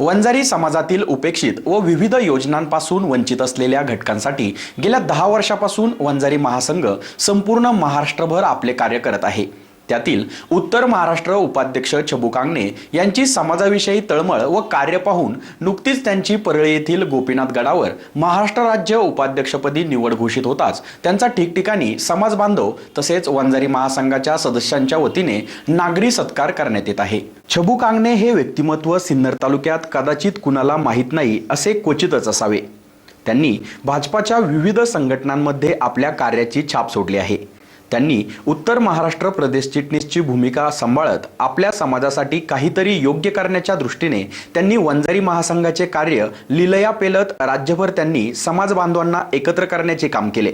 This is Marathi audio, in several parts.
वंजारी समाजातील उपेक्षित व विविध योजनांपासून वंचित असलेल्या घटकांसाठी गेल्या दहा वर्षापासून वंजारी महासंघ संपूर्ण महाराष्ट्रभर आपले कार्य करत आहे. त्यातील उत्तर महाराष्ट्र उपाध्यक्ष छबू कांगणे यांची समाजाविषयी तळमळ व कार्य पाहून नुकतीच त्यांची परळी येथील गोपीनाथ गडावर महाराष्ट्र राज्य उपाध्यक्षपदी निवड घोषित होताच त्यांचा ठिकठिकाणी समाज बांधव तसेच वंजारी महासंघाच्या सदस्यांच्या वतीने नागरी सत्कार करण्यात येत आहे. छबू कांगणे हे व्यक्तिमत्व सिन्नर तालुक्यात कदाचित कुणाला माहीत नाही असे क्वचितच असावे. त्यांनी भाजपाच्या विविध संघटनांमध्ये आपल्या कार्याची छाप सोडली आहे. त्यांनी उत्तर महाराष्ट्र प्रदेश चिटणीसची भूमिका सांभाळत आपल्या समाजासाठी काहीतरी योग्य करण्याच्या दृष्टीने त्यांनी वंजारी महासंघाचे कार्य लिलया पेलत राज्यभर त्यांनी समाज बांधवांना एकत्र करण्याचे काम केले.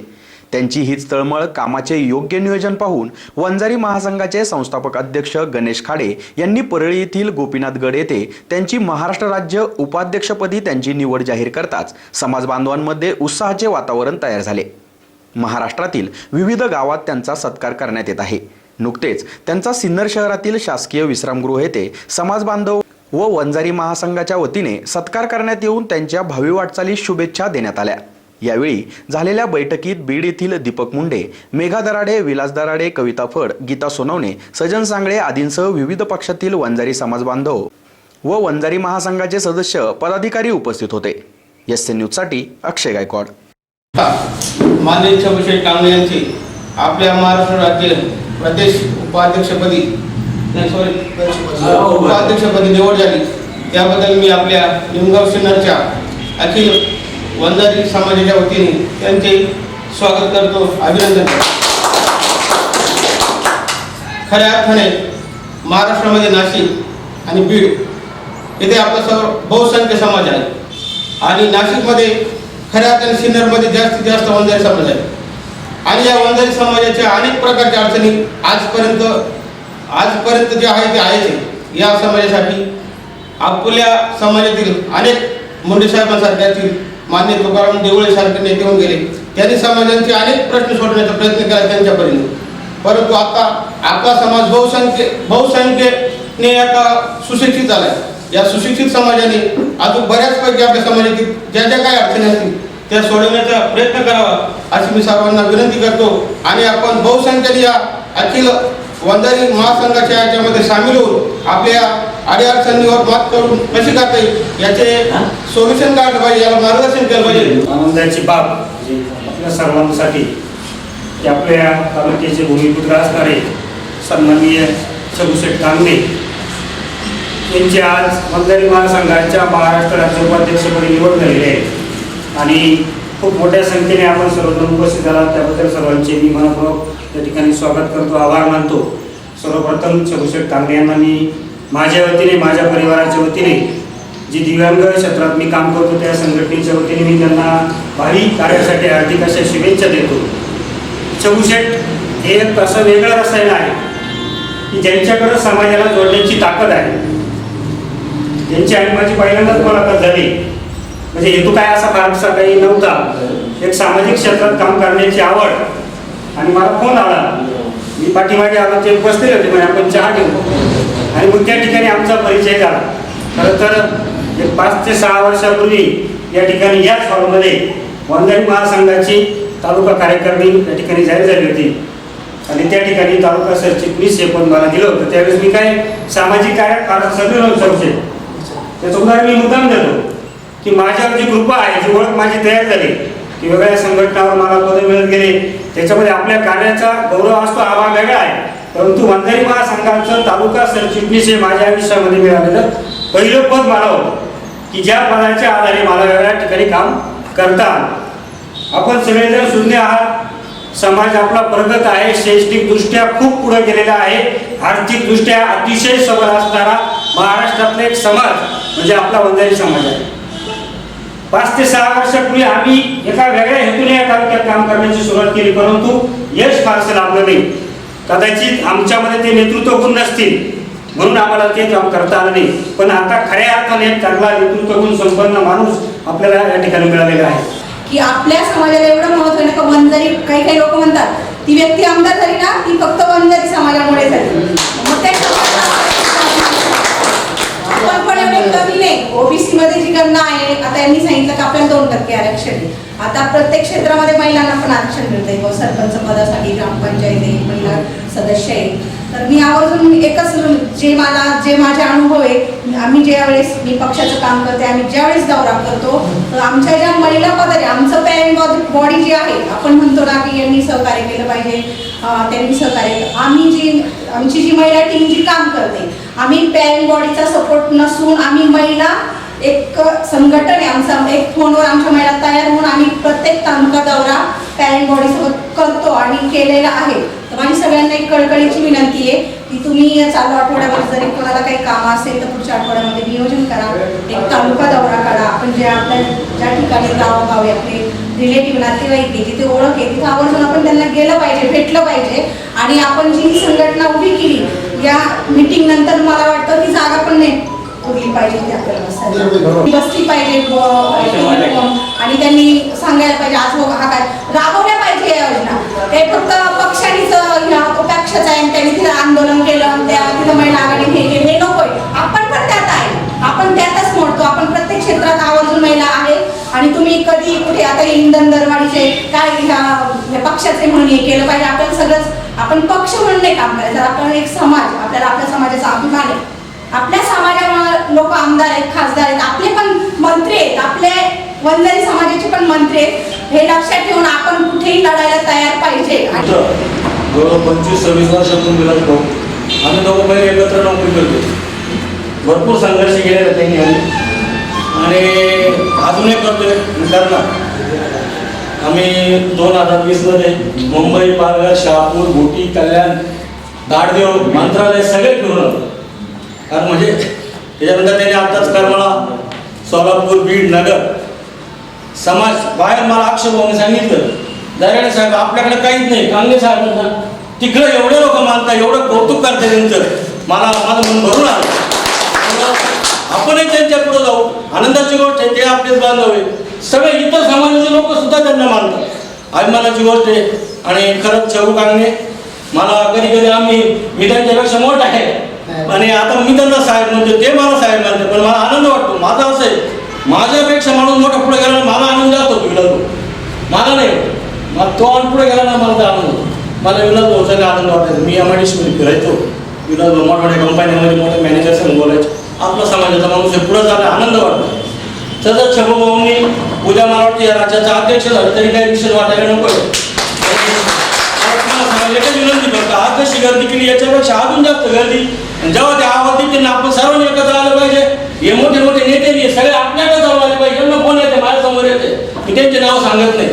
त्यांची हीच तळमळ कामाचे योग्य नियोजन पाहून वंजारी महासंघाचे संस्थापक अध्यक्ष गणेश खाडे यांनी परळी येथील गोपीनाथगड येथे त्यांची महाराष्ट्र राज्य उपाध्यक्षपदी त्यांची निवड जाहीर करताच समाज बांधवांमध्ये उत्साहाचे वातावरण तयार झाले. महाराष्ट्रातील विविध गावात त्यांचा सत्कार करण्यात येत आहे. नुकतेच त्यांचा सिन्नर शहरातील शासकीय विश्रामगृह येथे समाज बांधव व वंजारी महासंघाच्या वतीने सत्कार करण्यात येऊन त्यांच्या भावी वाटचालीस शुभेच्छा देण्यात आल्या. यावेळी झालेल्या बैठकीत बीड येथील दीपक मुंडे मेघा दराडे विलास दराडे कविता फड गीता सोनवणे सजन सांगळे आदींसह विविध पक्षातील वंजारी समाज बांधव व वंजारी महासंघाचे सदस्य पदाधिकारी उपस्थित होते. एस न्यूजसाठी अक्षय गायकवाड. माननीय छबुशेठ कांबळे यांची आपल्या महाराष्ट्र राज्य प्रदेश उपाध्यक्षपदी सॉरी उपाध्यक्षपदी निवड झाली. त्याबद्दल मी आपल्या निमगाव सिन्नरच्या अखिल वंजारी समाजाच्या वतीने त्यांचे स्वागत करतो अभिनंदन करतो. खऱ्या अर्थाने महाराष्ट्रामध्ये नाशिक आणि बीड येथे आपला सर्व बहुसंख्य समाज आहे आणि नाशिकमध्ये खऱ्या अर्थाने सिन्नरमध्ये जास्तीत जास्त वंजारी समाज आहे. आणि या वंजारी समाजाच्या अनेक प्रकारच्या अडचणी आजपर्यंत आजपर्यंत जे आहे ते आहेच आहे. या समाजासाठी आपल्या समाजातील अनेक मुंडे साहेबांसारखे असतील मान्य तुकाराम देवळे सारखे नेते होऊन गेले त्यांनी समाजांचे अनेक प्रश्न सोडवण्याचा प्रयत्न केला त्यांच्यापर्यंत. परंतु आता आपला समाज बहुसंख्य बहुसंख्येने आता सुशिक्षित झाला आहे या सुशिक्षित समाजाने अजून बऱ्याचपैकी आपल्या समाजातील ज्या ज्या काही अडचणी असतील त्या सोडवण्याचा प्रयत्न करावा अशी मी सर्वांना विनंती करतो. आणि आपण बहुसंख्येने या अखिल वंजारी महासंघाच्या याच्यामध्ये सामील होऊन आपल्या अडीअडचणीवर मात करून कशी करता येईल याचे सोल्युशन काढलं पाहिजे याला मार्गदर्शन केलं पाहिजे. आनंदाची बाब आपल्या सर्वांसाठी आपल्या तालुक्याचे भूमिपुत्र असणारे सन्माननीय शबुशेठ कांगणे यांची आज मंदारी महासंघाच्या महाराष्ट्र राज्य उपाध्यक्षपदी निवड झालेली आहे. आणि खूप मोठ्या संख्येने आपण सर्वजण उपस्थित झाला त्याबद्दल सर्वांचे मी मनपूर्वक या ठिकाणी स्वागत करतो आभार मानतो. सर्वप्रथम चौशेठ कांगणे यांना मी माझ्या वतीने माझ्या परिवाराच्या वतीने जी दिव्यांग क्षेत्रात मी काम करतो त्या संघटनेच्या वतीने मी त्यांना भावी कार्यासाठी हार्दिक अशा शुभेच्छा देतो. चौशेट हे एक असं वेगळं रसायन आहे की ज्यांच्याकडं समाजाला जोडण्याची ताकद आहे. यांची आणि माझी पहिल्यांदाच मुलाखत झाली. म्हणजे हेतू काय असा फारसा काही नव्हता. एक सामाजिक क्षेत्रात काम करण्याची आवड. आणि मला फोन आला. मी पाठीमागे आलो ते बसले होते म्हणजे आपण चहा घेऊ आणि मग त्या ठिकाणी आमचा परिचय झाला. खरं तर एक पाच ते सहा वर्षापूर्वी या ठिकाणी याच हॉलमध्ये वंजारी महासंघाची तालुका कार्यकारिणी या ठिकाणी जाहीर झाली होती. आणि त्या ठिकाणी तालुका सरचिटणीस हे पण मला दिलं होतं. त्यावेळेस मी काय सामाजिक कार्यात फार सगळे नव्हते त्याचं उदाहरण मी मुद्दाम देतो की माझ्यावर जी कृपा आहे जी ओळख माझी तयार झाली की वेगळ्या संघटनावर मला पद मिळत गेले त्याच्यामध्ये आपल्या कार्याचा गौरव असतो आभार वेगळा आहे. परंतु वंजारी महासंघाचं तालुका सरचिटणीस हे माझ्या आयुष्यामध्ये मिळालेलं पहिलं पद मला होतं की ज्या पदाच्या आधारे मला वेगळ्या ठिकाणी काम करता आपण सगळेजण शून्य आहात. समाज आपला प्रगत आहे शैक्षणिकदृष्ट्या खूप पुढे गेलेला आहे. आर्थिकदृष्ट्या अतिशय सबळ असणारा महाराष्ट्रातला एक समाज म्हणजे आपला वंजारी समाज आहे. पाच ते सहा वर्षापूर्वी आम्ही एका वेगळ्या हेतूने या तालुक्यात काम करण्याची सुरुवात केली परंतु यश फारसं लाभलं नाही. कदाचित आमच्यामध्ये ते नेतृत्व गुण नसतील म्हणून आम्हाला ते काम करता आलं नाही. पण आता खऱ्या अर्थाने चांगला नेतृत्व गुण संपन्न माणूस आपल्याला या ठिकाणी मिळालेला आहे. की आपल्या समाजाला एवढं महत्त्व आहे का वंजारी काही काही लोक म्हणतात ती व्यक्ती आमदार झाली ना ती फक्त वंजारी समाजामुळे झाली. मग त्या आपण पण एवढे कमी नाही. ओबीसी गणना आहे आता यांनी सांगितलं की आपल्याला दोन टक्के आरक्षण आहे. आता प्रत्येक क्षेत्रामध्ये महिलांना पण आरक्षण मिळतंय. व सरपंच पदासाठी ग्रामपंचायत आहे महिला सदस्य आहे तर मी आवर्जून एकच जे मला जे माझे अनुभव आहे आम्ही ज्या वेळेस मी पक्षाचं काम करते आम्ही ज्या वेळेस दौरा करतो तर आमच्या ज्या महिला पदारे आमचं पॅन बॉडी जी आहे आपण म्हणतो ना की यांनी सहकार्य केलं पाहिजे त्यांनी सहकार्य केलं. आम्ही जी आमची जी महिला टीम जी काम करते आम्ही पॅन बॉडीचा सपोर्ट नसून आम्ही महिला एक संघटन आहे आमचा. एक फोनवर आमच्या महिला तयार होऊन आम्ही प्रत्येक तालुका दौरा पॅरेंट बॉडीसोबत करतो आणि केलेला आहे. तर माझी सगळ्यांना एक कळकळीची विनंती आहे की तुम्ही चालू आठवड्यामध्ये जरी कोणाला काही कामं असेल तर पुढच्या आठवड्यामध्ये नियोजन करा. एक तालुका दौरा करा. आपण जे आपल्या ज्या ठिकाणी गावोगावी आपले रिलेटिव्ह नातेवाईक आहे जिथे ओळख आहे तिथे आवर्जून आपण त्यांना गेलं पाहिजे भेटलं पाहिजे. आणि आपण जी संघटना उभी केली या मीटिंग नंतर मला वाटतं ती जागा पण नाही पाहिजे आपल्याला बसली पाहिजे आणि त्यांनी सांगायला पाहिजे आज हो हा काय राबवल्या पाहिजे या योजना. हे फक्त पक्षानेच पक्षाचा आहे त्यांनी तिथं आंदोलन केलं आणि त्या तिथं महिला आघाडी हे केलं. हे नकोय. आपण पण त्यात आहे. आपण त्यातच मोडतो. आपण प्रत्येक क्षेत्रात आवर्जून महिला आहे. आणि तुम्ही कधी कुठे आता हे इंधन दरवाढीचे काय पक्षाचे म्हणून हे केलं पाहिजे. आपल्याला सगळंच आपण पक्ष म्हणून नाही काम करायचं. आपण एक समाज आपल्याला आपल्या समाजाचा अभिमान आहे. आपल्या समाजामध्ये लोक आमदार आहेत खासदार आहेत. आपले पण मंत्री आहेत. आपले वंजारी समाजाचे पण मंत्री आहेत. हे लक्षात ठेवून आपण कुठेही लढायला तयार पाहिजे. जवळ पंचवीस सव्वीस वर्षातून विलास भाऊ. आम्ही दोघं पहिले एकत्र नोकरी करतो. भरपूर संघर्ष केले त्यांनी. आम्ही आणि अजूनही करतोय. करणार. आम्ही दोन हजार वीसमध्ये मुंबई पालघर शहापूर घोटी कल्याण दाडदेव मंत्रालय सगळे फिरून आलो. कारण म्हणजे त्याच्यानंतर त्यांनी आत्ताच करमाळा सोलापूर बीड नगर समाज बाहेर मला अक्षय सांगितलं. दराडे साहेब आपल्याकडे काहीच नाही. कांगे साहेब तिकडे एवढे लोक मानतात एवढं कौतुक करतात त्यांचं. मला माझं मन भरून आलं. आपणही त्यांच्या पुढे जाऊ. आनंदाची गोष्ट आहे ते आपलेच बांधव आहे सगळे इतर समाजाचे लोक सुद्धा त्यांना मानतात. अभिमानाची गोष्ट आहे आणि खरंच छऊ कांगणे मला कधी कधी आम्ही मी त्यांच्यापेक्षा मोठा आहे. आणि आता मी त्यांना साहेब म्हणतो ते मला साहेब म्हणते पण मला आनंद वाटतो. माझा असं आहे माझ्यापेक्षा माणूस मोठा पुढे गेला मला आनंद होतो विलास भाऊ. मला नाही. मग तो आणि पुढे गेला ना मला आनंद होतो. मला विलास भाऊचा आनंद वाटायचा. मी एम आय डी फिरायचो. विलास भाऊ मोठमोठ्या कंपन्यांमध्ये मोठे मॅनेजर संग बोलायचो. आपला समाजाचा माणूस आहे पुढे झाला आनंद वाटतो. तसंच छबू भाऊंनी उद्या मला वाटतं या राज्याचा अध्यक्ष झालं तरी काही विषय वाटायला नको. एकच विनंती करतो आज जशी गर्दी केली याच्यापेक्षा अजून जास्त गर्दी. जेव्हा ते आवाज त्यांना आपण सर्वांनी एकत्र आलं पाहिजे. हे मोठे मोठे नेते सगळे आपल्याकडे जाऊन आले पाहिजे. यांना कोण येते? माझ्यासमोर येते. मी त्यांचे नाव सांगत नाही.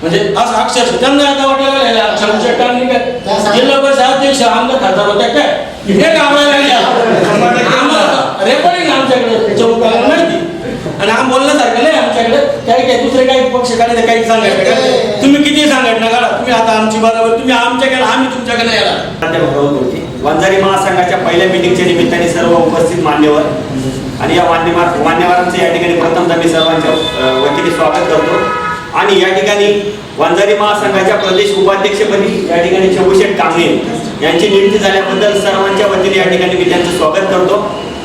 म्हणजे असं अक्षरशः त्यांना आता वाटायला लागलं शंभू शेट्टांनी काय जिल्हा परिषद अध्यक्ष आमदार खासदार होत्या. काय? हे कामाला लागले. रेकॉर्डिंग आमच्याकडे त्याच्या आणि आम बोलण्यासारखं नाही आमच्याकडे काही काही दुसरे काही पक्ष काढले काही सांगायचं काय तुम्ही किती सांगायचं काढा तुम्ही आता आमची बरोबर तुम्ही आमच्याकडे आम्ही तुमच्याकडे होती वंजारी महासंघाच्या पहिल्या मिटिंगच्या निमित्ताने सर्व उपस्थित मान्यवर आणि या मान्यवर मान्यवरांचं या ठिकाणी प्रथमतः मी सर्वांच्या वतीने स्वागत करतो. आणि या ठिकाणी वंजारी महासंघाच्या प्रदेश उपाध्यक्षपदी या ठिकाणी शबुशेठ कांबळे यांची नियुक्ती झाल्याबद्दल सर्वांच्या वतीने या ठिकाणी मी त्यांचं स्वागत करतो.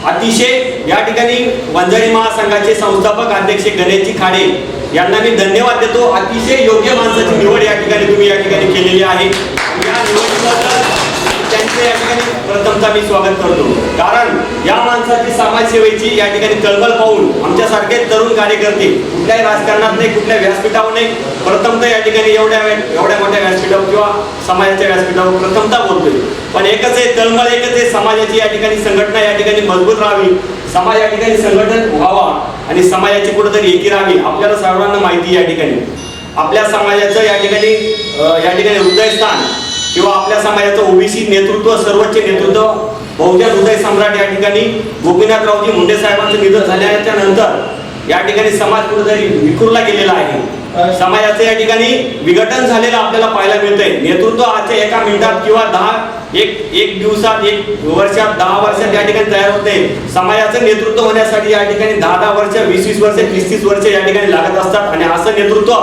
अतिशय या ठिकाणी वंजारी महासंघाचे संस्थापक अध्यक्ष गणेशजी खाडे यांना मी धन्यवाद देतो. अतिशय योग्य माणसाची निवड या ठिकाणी तुम्ही या ठिकाणी केलेली आहे. त्यांचे या ठिकाणी प्रथमतः मी स्वागत करतो. कारण या माणसाची समाजसेवेची या ठिकाणी तळमळ पाहून आमच्यासारखे तरुण कार्यकर्ते कुठल्याही राजकारणात नाही कुठल्या व्यासपीठावर नाही प्रथमतः या ठिकाणी एवढ्या एवढ्या मोठ्या व्यासपीठावर किंवा समाजाच्या व्यासपीठावर प्रथमतः बोलतोय. पण एकच आहे तळमळ एकच आहे समाजाची या ठिकाणी संघटना या ठिकाणी मजबूत राहावी समाज या ठिकाणी संघटन व्हावा आणि समाजाची कुठेतरी एकी राहावी आपल्याला सर्वांना माहिती या ठिकाणी. आपल्या समाजाचं या ठिकाणी या ठिकाणी हृदयस्थान किंवा आपल्या समाजाचं ओबीसी नेतृत्व सर्वोच्च नेतृत्व बहुजन हृदय सम्राट या ठिकाणी गोपीनाथरावजी मुंडे साहेबांचं निधन झाल्याच्यानंतर या ठिकाणी समाज कुठेतरी विखुरला गेलेला आहे. समाजाचं या ठिकाणी विघटन झालेलं आपल्याला पाहायला मिळतंय. नेतृत्व आजच्या एका मिनिटात किंवा दहा एक एक दिवसात एक वर्षात दहा वर्षात या ठिकाणी तयार होते समाजाचं नेतृत्व होण्यासाठी या ठिकाणी दहा दहा वर्ष वीस वीस वर्ष तीस तीस वर्ष या ठिकाणी लागत असतात. आणि असं नेतृत्व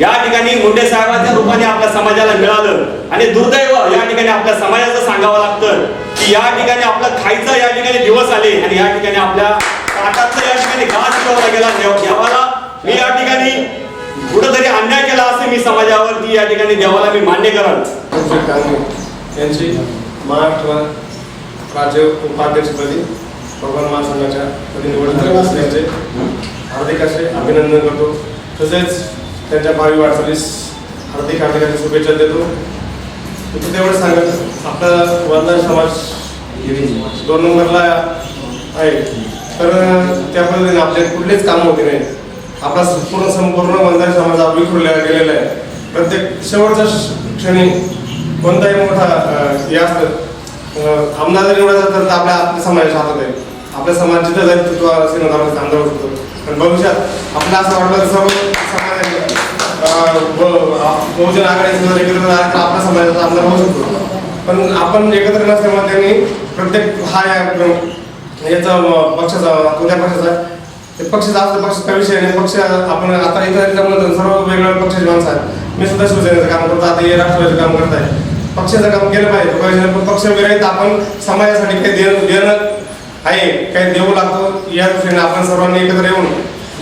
या ठिकाणी मुंडे साहेबांच्या रूपाने आपल्या समाजाला मिळालं आणि दुर्दैव या ठिकाणी आपल्या समाजाचं सांगावं लागतं की या ठिकाणी आपलं खायचं या ठिकाणी दिवस आले आणि या ठिकाणी आपल्या ताटातलं या ठिकाणी घास ठेवला गेला. देवाला मी या ठिकाणी कुठंतरी अन्याय केला असे मी समाजावरती या ठिकाणी देवाला मी मान्य कराल त्यांची यांची महाराष्ट्र राज्य उपाध्यक्षपदी भगवान महासंघाच्या पदी निवड असल्याचे हार्दिक असे अभिनंदन करतो. तसेच त्यांच्या भावी वाटचालीस हार्दिक हार्दिकांच्या शुभेच्छा देतो. मी तेवढं सांगत आपला वंदन समाज दोन नंबरला आहे. तर त्या पद्धतीने आपले कुठलेच काम होते नाही. आपला पूर्ण संपूर्ण वंदन समाज हा विखुरला गेलेला आहे. प्रत्येक शेवटच्या श- क्षणी कोणताही मोठा हे असतं. आमदार जर निवडायचा तर आपल्या आपल्या समाजाच्या हातात आहे. आपल्या समाज जिथं जाईल तिथं असेल आपण आमदार होऊ शकतो पण भविष्यात आपलं असं वाटलं तर सर्व बहुजन आघाडीचा जर एकत्र आपल्या समाजाचा आमदार होऊ शकतो. पण आपण एकत्र नसल्यामुळे त्यांनी प्रत्येक हा याचा पक्षाचा कोणत्या पक्षाचा? ते पक्ष असतं विषय नाही. पक्ष आपण आता इतर याच्यामध्ये सर्व वेगवेगळ्या पक्षाचे माणसं आहेत. मी सुद्धा शिवसेनेचं काम करतो आता हे राष्ट्रवादीचं काम करत आहे पक्षाचं काम केलं पाहिजे. पण पक्ष वगैरे आपण समाजासाठी काही देणं देणं आहे काही देऊ लागतो. या दृष्टीने आपण सर्वांनी एकत्र येऊन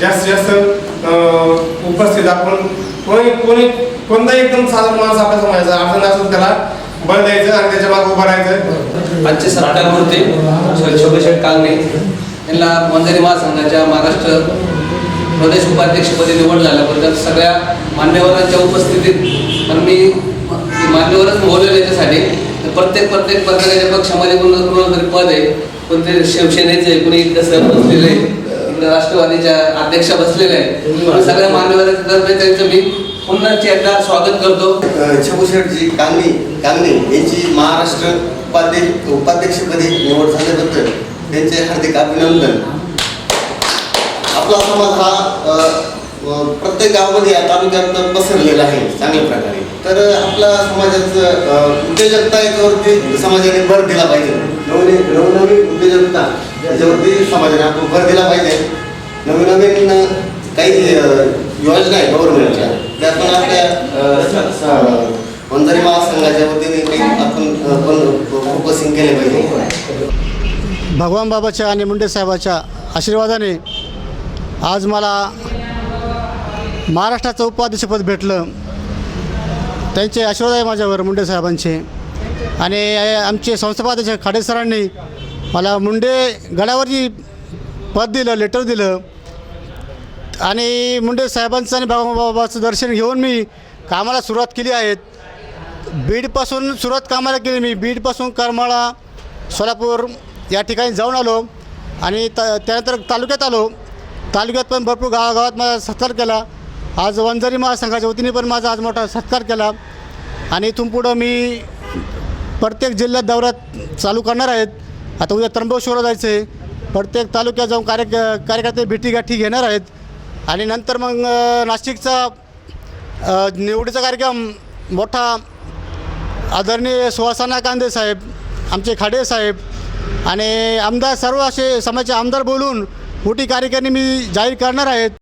जास्तीत जास्त उपस्थित आपण कोणी कोणी कोणताही एकदम साधारण माणूस आपल्या समाजाचा अडचण असेल त्याला बळ द्यायचं आणि त्याच्यामागे उभं राहायचं. आजचे सरकारवरती शोभेशेठ कांगणे. यांना वंजारी महासंघाच्या महाराष्ट्र प्रदेश उपाध्यक्षपदी निवड झाल्याबद्दल सगळ्या मान्यवरांच्या उपस्थितीत पण मी मान्यवरच बोललेले याच्यासाठी तर प्रत्येक प्रत्येक प्रत्येकाच्या पक्षामध्ये कोण कोणाला तरी पद आहे कोणते शिवसेनेचे कोणी कसं बसलेलं आहे, राष्ट्रवादीच्या अध्यक्षा बसलेल्या आहे पण सगळ्या मान्यवरांच्या तर्फे त्यांचं मी पुन्हा एकदा स्वागत करतो. छबुशेठजी कांगणे कांगणे यांची महाराष्ट्र उपाध्यक्ष उपाध्यक्षपदी निवड झाल्याबद्दल त्यांचे हार्दिक अभिनंदन. आपला समाज हा प्रत्येक गावामध्ये या तालुक्यात पसरलेला आहे चांगल्या प्रकारे. तर आपला समाजाचं उद्योजकता याच्यावरती समाजाने भर दिला पाहिजे. नवनवीन उद्योजकता याच्यावरती समाजाने आपण भर दिला पाहिजे. नवीन नवीन काही योजना आहेत गव्हर्नमेंटच्या त्या पण आपल्या अ, वंजारी महासंघाच्या वतीने काही आपण पण फोकसिंग केले पाहिजे. भगवान बाबाच्या आणि मुंडे साहेबाच्या आशीर्वादाने आज मला महाराष्ट्राचं उपाध्यक्षपद भेटलं. त्यांचे आशीर्वाद आहे माझ्यावर मुंडे साहेबांचे. आणि आमचे संस्थापाध्यक्ष खाडे सरांनी मला मुंडे गडावरची पद दिलं लेटर दिलं. आणि मुंडे साहेबांचं आणि बाबा बाबाचं दर्शन घेऊन मी कामाला सुरुवात केली आहे. बीडपासून सुरुवात कामाला केली मी. बीडपासून करमाळा सोलापूर या ठिकाणी जाऊन आलो. आणि त त्यानंतर तालुक्यात आलो. तालुक्यात पण भरपूर गावागावात माझा सत्कार केला. आज वंजारी महासंघाच्या वतीने पण माझा आज मोठा सत्कार केला. आणि इथून पुढं मी प्रत्येक जिल्ह्यात दौऱ्यात चालू करणार आहेत. आता उद्या त्र्यंबकेश्वरला जायचं आहे प्रत्येक तालुक्यात जाऊन कार्य कार्यकर्ते भेटीगाठी घेणार आहेत. आणि नंतर मग नाशिकचा निवडीचा कार्यक्रम मोठा आदरणीय सुहासाना कांदे साहेब आमचे खाडे साहेब आणि आमदार सर्व असे समाजाचे आमदार बोलून मोठी कार्यकारिणी मी जाहीर करणार आहेत.